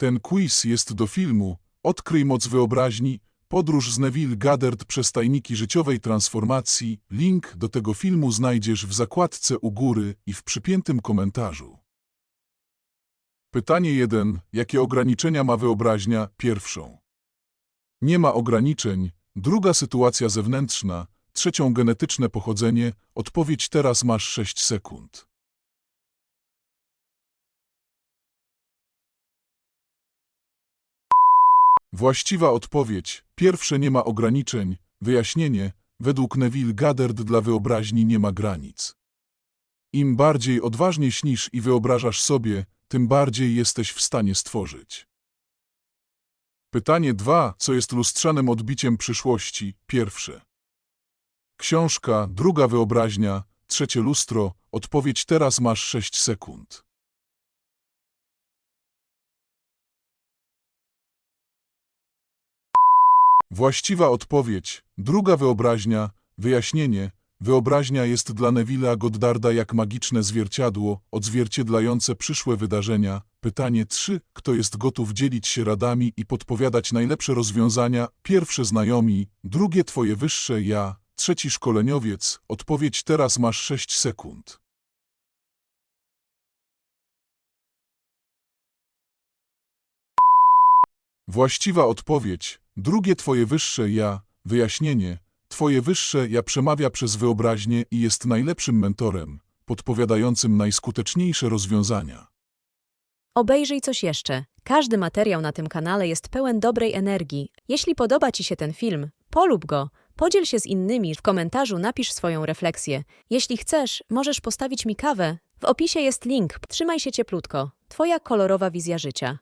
Ten quiz jest do filmu Odkryj moc wyobraźni, podróż z Neville Goddard przez tajniki życiowej transformacji. Link do tego filmu znajdziesz w zakładce u góry i w przypiętym komentarzu. Pytanie 1. Jakie ograniczenia ma wyobraźnia? Pierwszą. Nie ma ograniczeń. Druga sytuacja zewnętrzna. Trzecią genetyczne pochodzenie. Odpowiedź teraz masz 6 sekund. Właściwa odpowiedź. Pierwsze nie ma ograniczeń. Wyjaśnienie. Według Neville Goddard dla wyobraźni nie ma granic. Im bardziej odważnie śnisz i wyobrażasz sobie, tym bardziej jesteś w stanie stworzyć. Pytanie 2. Co jest lustrzanym odbiciem przyszłości? Pierwsze. Książka, druga wyobraźnia, trzecie lustro. Odpowiedź teraz masz 6 sekund. Właściwa odpowiedź. Druga wyobraźnia. Wyjaśnienie. Wyobraźnia jest dla Neville'a Goddarda jak magiczne zwierciadło, odzwierciedlające przyszłe wydarzenia. Pytanie 3. Kto jest gotów dzielić się radami i podpowiadać najlepsze rozwiązania? Pierwsze znajomi, drugie twoje wyższe ja, trzeci szkoleniowiec. Odpowiedź teraz masz 6 sekund. Właściwa odpowiedź. Drugie twoje wyższe ja. Wyjaśnienie. Twoje wyższe ja przemawia przez wyobraźnię i jest najlepszym mentorem, podpowiadającym najskuteczniejsze rozwiązania. Obejrzyj coś jeszcze. Każdy materiał na tym kanale jest pełen dobrej energii. Jeśli podoba Ci się ten film, polub go, podziel się z innymi, w komentarzu napisz swoją refleksję. Jeśli chcesz, możesz postawić mi kawę. W opisie jest link. Trzymaj się cieplutko. Twoja kolorowa wizja życia.